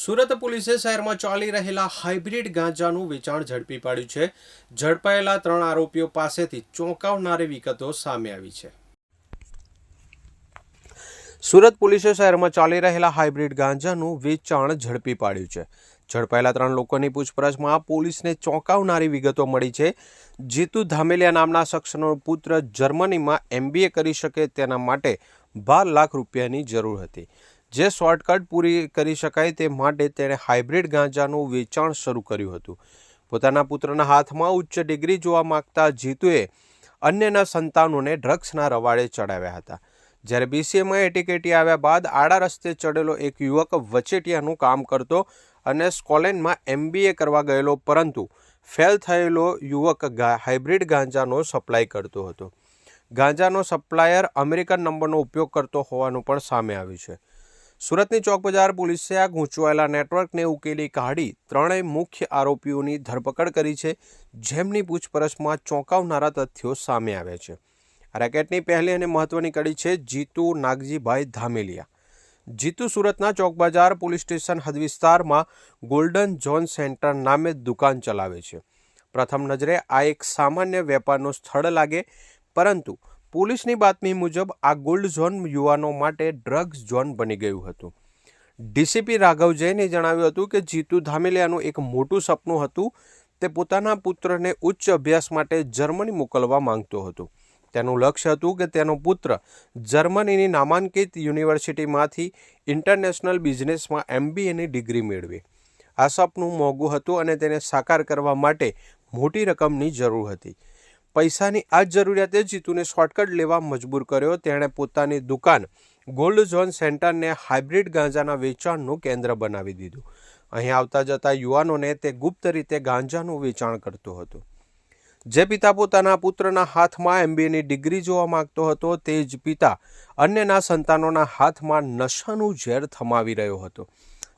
સુરત પોલીસે શહેરમાં ચાલી રહેલા હાઇબ્રિડ ગાંજાનું વેચાણ ઝડપી પાડ્યું છે. ઝડપાયેલા ત્રણ આરોપીઓ પાસેથી ચોંકાવનારી વિગતો સામે આવી છે. સુરત પોલીસે શહેરમાં ચાલી રહેલા હાઇબ્રિડ ગાંજાનું વેચાણ ઝડપી પાડ્યું છે. ઝડપાયેલા ત્રણ લોકોની પૂછપરછમાં પોલીસને ચોંકાવનારી વિગતો મળી છે. જીતુ ધામેલિયા નામના શખ્સનો પુત્ર જર્મનીમાં એમબીએ કરી શકે તેના માટે બાર લાખ રૂપિયાની જરૂર હતી. જે શોર્ટકટ પૂરી કરી શકાય તે માટે તેણે હાઇબ્રિડ ગાંજાનું વેચાણ શરૂ કર્યું હતું. પોતાના પુત્રના હાથમાં ઉચ્ચ ડિગ્રી જોવા માગતા જીતુએ અન્યના સંતાનોને ડ્રગ્સના રવાડે ચડાવ્યા હતા. જ્યારે બીસીએમાં એટીકેટી આવ્યા બાદ આડા રસ્તે ચડેલો એક યુવક વચેટિયાનું કામ કરતો અને સ્કોલેન્ડમાં એમબીએ કરવા ગયેલો પરંતુ ફેલ થયેલો યુવક હાઇબ્રિડ ગાંજાનો સપ્લાય કરતો હતો. ગાંજાનો સપ્લાયર અમેરિકન નંબરનો ઉપયોગ કરતો હોવાનું પણ સામે આવ્યું છે. સુરતની ચોક બજાર પોલીસે આ ગૂંચવાયેલા નેટવર્કને ઉકેલી કાઢી ત્રણેય મુખ્ય આરોપીઓની ધરપકડ કરી છે, જેમની પૂછપરછમાં ચોંકાવનારા તથ્યો સામે આવ્યા છે. રેકેટની પહેલી અને મહત્વની કડી છે જીતુ નાગજીભાઈ ધામેલિયા. જીતુ સુરતના ચોક બજાર પોલીસ સ્ટેશન હદ વિસ્તારમાં ગોલ્ડન ઝોન સેન્ટર નામે દુકાન ચલાવે છે. પ્રથમ નજરે આ એક સામાન્ય વેપારનું સ્થળ લાગે, પરંતુ પોલીસની બાતમી મુજબ આ ગોલ્ડ ઝોન યુવાનો માટે ડ્રગ્સ ઝોન બની ગયું હતું. ડીસીપી રાઘવ જૈને જણાવ્યું હતું કે જીતુ ધામેલિયાનું એક મોટું સપનું હતું. તે પોતાના પુત્રને ઉચ્ચ અભ્યાસ માટે જર્મની મોકલવા માંગતો હતો. તેનું લક્ષ્ય હતું કે તેનો પુત્ર જર્મનીની નામાંકિત યુનિવર્સિટીમાંથી ઇન્ટરનેશનલ બિઝનેસમાં એમબીએની ડિગ્રી મેળવે. આ સપનું મોંઘું હતું અને તેને સાકાર કરવા માટે મોટી રકમની જરૂર હતી. પૈસાની આ જ જરૂરિયાતે જીતુને શોર્ટકટ લેવા મજબૂર કર્યો. તેણે પોતાની દુકાન ગોલ્ડ ઝોન સેન્ટરને હાઇબ્રિડ ગાંજાના વેચાણનું કેન્દ્ર બનાવી દીધું. અહીં આવતા જતા યુવાનોને તે ગુપ્ત રીતે ગાંજાનું વેચાણ કરતો હતો. જે પિતા પોતાના પુત્રના હાથમાં એમબીએની ડિગ્રી જોવા માંગતો હતો, તે જ પિતા અન્યના સંતાનોના હાથમાં નશાનું ઝેર થમાવી રહ્યો હતો,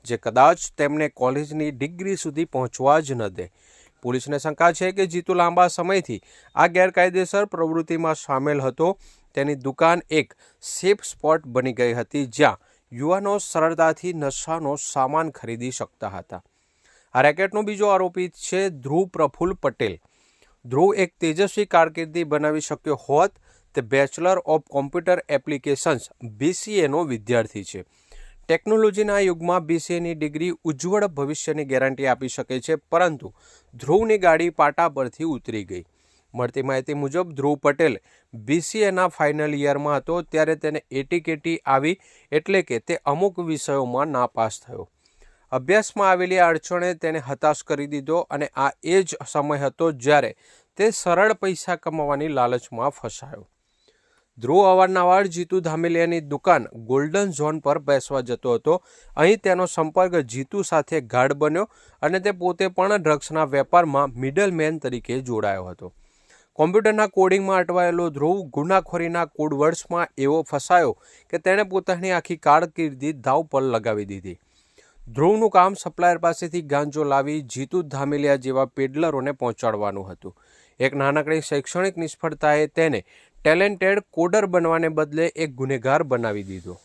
જે કદાચ તેમને કોલેજની ડિગ્રી સુધી પહોંચવા જ ન દે. પોલીસને શંકા છે કે જીતુ લાંબા સમયથી આ ગેરકાયદેસર પ્રવૃત્તિમાં સામેલ હતો. તેની દુકાન એક સેફ સ્પોટ બની ગઈ હતી જ્યાં યુવાનો સરળતાથી નશાનો સામાન ખરીદી શકતા હતા. આ રેકેટનો બીજો આરોપી છે ધ્રુવ પ્રફુલ્લ પટેલ. ધ્રુવ એક તેજસ્વી કારકિર્દી બનાવી શક્યો હોત. તે બેચલર ઓફ કોમ્પ્યુટર એપ્લિકેશન્સ બીસીએનો વિદ્યાર્થી છે. ટેકનોલોજીના યુગમાં બીસીએની ડિગ્રી ઉજ્જવળ ભવિષ્યની ગેરંટી આપી શકે છે, પરંતુ ધ્રુવની ગાડી પાટા પરથી ઉતરી ગઈ. મળતી માહિતી મુજબ, ધ્રુવ પટેલ બીસીએના ફાઇનલ યરમાં હતો, ત્યારે તેને એટીકેટી આવી એટલે કે તે અમુક વિષયોમાં નાપાસ થયો. અભ્યાસમાં આવેલી અડચણે તેને હતાશ કરી દીધો અને આ એ જ સમય હતો જ્યારે તે સરળ પૈસા કમાવાની લાલચમાં ફસાયો. ધ્રુવ અવારનવાર જીતુ ધામેલિયાની દુકાન ગોલ્ડન ઝોન પર બેસવા જતો હતો. અહીં તેનો સંપર્ક જીતુ સાથે ગાઢ બન્યો અને તે પોતે પણ ડ્રગ્સના વેપારમાં મિડલમેન તરીકે જોડાયો હતો. કોમ્પ્યુટરના કોડિંગમાં અટવાયેલો ધ્રુવ ગુનાખોરીના કોડવર્ડ્સમાં એવો ફસાયો કે તેણે પોતાની આખી કારકિર્દી દાવ પર લગાવી દીધી. ધ્રુવનું કામ સપ્લાયર પાસેથી ગાંજો લાવી જીતુ ધામેલિયા જેવા પેડલરોને પહોંચાડવાનું હતું. એક નાનકડી શૈક્ષણિક નિષ્ફળતાએ તેને ટેલેન્ટેડ કોડર બનવાને બદલે એક ગુનેગાર બનાવી દીધો.